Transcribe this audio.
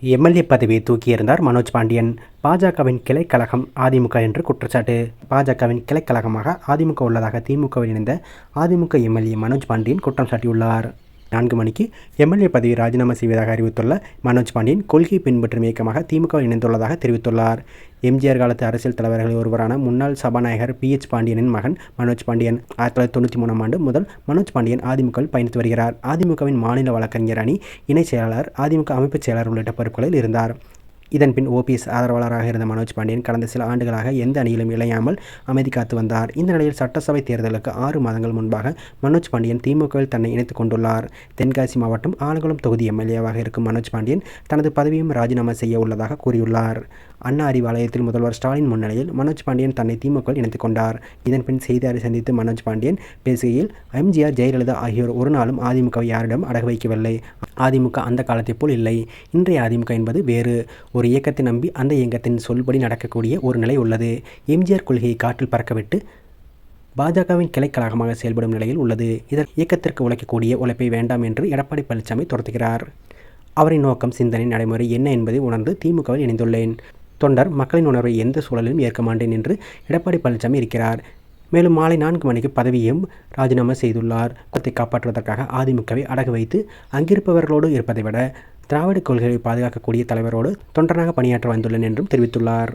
MLA பதவியை தூக்கியிருந்தார் மனோஜ் பாண்டியன். பாஜகவின் கிளைக்கழகம் அதிமுக என்று குற்றச்சாட்டு. பாஜகவின் கிளைக்கழகமாக அதிமுக உள்ளதாக திமுகவில் இணைந்த அதிமுக எம்எல்ஏ மனோஜ் பாண்டியன் குற்றம் சாட்டியுள்ளார். நான்கு மணிக்கு எம்எல்ஏ பதவி ராஜினாமா செய்வதாக அறிவித்துள்ள மனோஜ் பாண்டியன் கொள்கை பின்பற்றும் இயக்கமாக திமுக இணைந்துள்ளதாக தெரிவித்துள்ளார். எம்ஜிஆர் காலத்து அரசியல் தலைவர்களில் ஒருவரான முன்னாள் சபாநாயகர் பி எச் பாண்டியனின் மகன் மனோஜ் பாண்டியன். ஆயிரத்தி தொள்ளாயிரத்தி தொண்ணூற்றி மூணாம் ஆண்டு முதல் மனோஜ் பாண்டியன் அதிமுகவில் பயணித்து வருகிறார். அதிமுகவின் மாநில வழக்கறிஞர் அணி இணைச் செயலாளர் அதிமுக அமைப்புச் செயலாளர் உள்ளிட்ட பொறுப்புகளில் இருந்தார். இதன்பின் ஓபிஎஸ் ஆதரவாளராக இருந்த மனோஜ் பாண்டியன் கடந்த சில ஆண்டுகளாக எந்த அணியிலும் இளையாமல் அமைதி காத்து வந்தார். இந்த நிலையில் சட்டசபை தேர்தலுக்கு ஆறு மாதங்கள் முன்பாக மனோஜ் பாண்டியன் திமுகவில் தன்னை இணைத்துக் கொண்டுள்ளார். தென்காசி மாவட்டம் ஆலங்குளம் தொகுதி எம்எல்ஏவாக இருக்கும் மனோஜ் பாண்டியன் தனது பதவியும் ராஜினாமா செய்ய உள்ளதாக கூறியுள்ளார். அண்ணா அறிவாலயத்தில் முதல்வர் ஸ்டாலின் முன்னிலையில் மனோஜ் பாண்டியன் தன்னை திமுகவில் இணைத்துக் கொண்டார். இதன்பின் செய்தியாளரை சந்தித்து மனோஜ் பாண்டியன் பேசுகையில் எம்ஜிஆர் ஜெயலலிதா ஆகியோர் ஒரு நாளும் அதிமுகவை யாரிடம் அடகு வைக்கவில்லை. அதிமுக அந்த காலத்தைப் போல் இல்லை. இன்றைய அதிமுக என்பது வேறு. ஒரு இயக்கத்தை நம்பி அந்த இயக்கத்தின் சொல்படி நடக்கக்கூடிய ஒரு நிலை உள்ளது. எம்ஜிஆர் கொள்கையை காற்றில் பறக்கவிட்டு பாஜகவின் கிளைக்கழகமாக செயல்படும் நிலையில் உள்ளது. இதன் இயக்கத்திற்கு உழைக்கக்கூடிய உழைப்பை வேண்டாம் என்று எடப்பாடி பழனிசாமி துரத்துகிறார். அவரின் நோக்கம் சிந்தனை நடைமுறை என்ன என்பதை உணர்ந்து திமுகவில் இணைந்துள்ளேன். தொண்டர் மக்களின் உணர்வை எந்த சூழலிலும் ஏற்க மாட்டேன் என்று எடப்பாடி பழனிசாமி இருக்கிறார். மேலும் மாலை நான்கு மணிக்கு பதவியையும் ராஜினாமா செய்துள்ளார். குலத்தை காப்பாற்றுவதற்காக அதிமுகவை அடகு வைத்து அங்கிருப்பவர்களோடு இருப்பதை விட திராவிட கொள்கைகளை பாதுகாக்கக்கூடிய தலைவரோடு தொண்டனாக பணியாற்ற வந்துள்ளேன் என்றும் தெரிவித்துள்ளார்.